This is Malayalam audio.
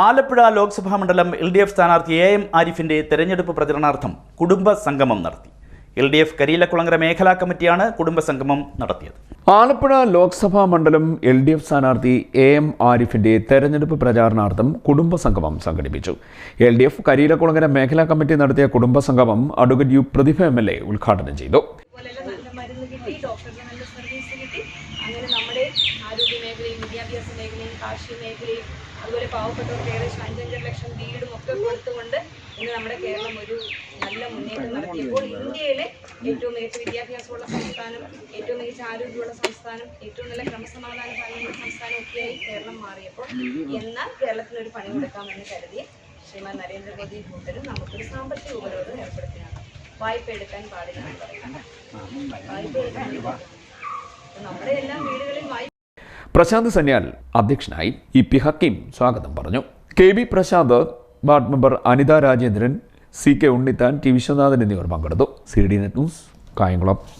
ആലപ്പുഴ ലോക്സഭാ മണ്ഡലം എൽ ഡി എഫ് സ്ഥാനാർത്ഥി എ എം ആരിഫിന്റെ തെരഞ്ഞെടുപ്പ് പ്രചരണാർത്ഥം കുടുംബ സംഗമം നടത്തി. എൽ ഡി എഫ് കരിയിലക്കുളങ്ങര മേഖലാ കമ്മിറ്റിയാണ് കുടുംബ സംഗമം നടത്തിയത്. ആലപ്പുഴ ലോക്സഭാ മണ്ഡലം എൽ ഡി എഫ് സ്ഥാനാർത്ഥി എ എം ആരിഫിന്റെ തെരഞ്ഞെടുപ്പ് പ്രചാരണാർത്ഥം കുടുംബ സംഗമം സംഘടിപ്പിച്ചു. എൽ ഡി എഫ് കരിയിലക്കുളങ്ങര മേഖലാ കമ്മിറ്റി നടത്തിയ കുടുംബ സംഗമം advocate U Prathibha M L A ഉദ്ഘാടനം ചെയ്തു. വിദ്യാഭ്യാസ മേഖലയും കാർഷിക മേഖലയും അതുപോലെ പാവപ്പെട്ടവർക്ക് ഏകദേശം അഞ്ചഞ്ചര ലക്ഷം വീടും ഒക്കെ കൊടുത്തുകൊണ്ട് ഇന്ന് നമ്മുടെ കേരളം ഒരു നല്ല മുന്നേറ്റം നടത്തിയപ്പോൾ ഇന്ത്യയിലെ ഏറ്റവും മികച്ച വിദ്യാഭ്യാസമുള്ള സംസ്ഥാനം ഏറ്റവും മികച്ച ആരോഗ്യമുള്ള സംസ്ഥാനം ഏറ്റവും നല്ല ക്രമസമാധാന പാലനമുള്ള സംസ്ഥാനം ഒക്കെയായി കേരളം മാറിയപ്പോൾ എന്നാൽ കേരളത്തിന് ഒരു പണി കൊടുക്കാമെന്ന് കരുതി ശ്രീമാൻ നരേന്ദ്രമോദി കൂട്ടരും നമുക്കൊരു സാമ്പത്തിക ഉപരോധം ഏർപ്പെടുത്തിയാണ്. വായ്പ എടുക്കാൻ പാടില്ല വായ്പ എടുക്കാൻ നമ്മുടെ എല്ലാം വായ്പ പ്രശാന്ത് സന്യാൽ അധ്യക്ഷനായി ഇ പി ഹക്കീം സ്വാഗതം പറഞ്ഞു. K B Prasanth ward member Anitha Rajendran C K Unnithan T Viswanathan എന്നിവർ പങ്കെടുത്തു. C D net news Kayamkulam.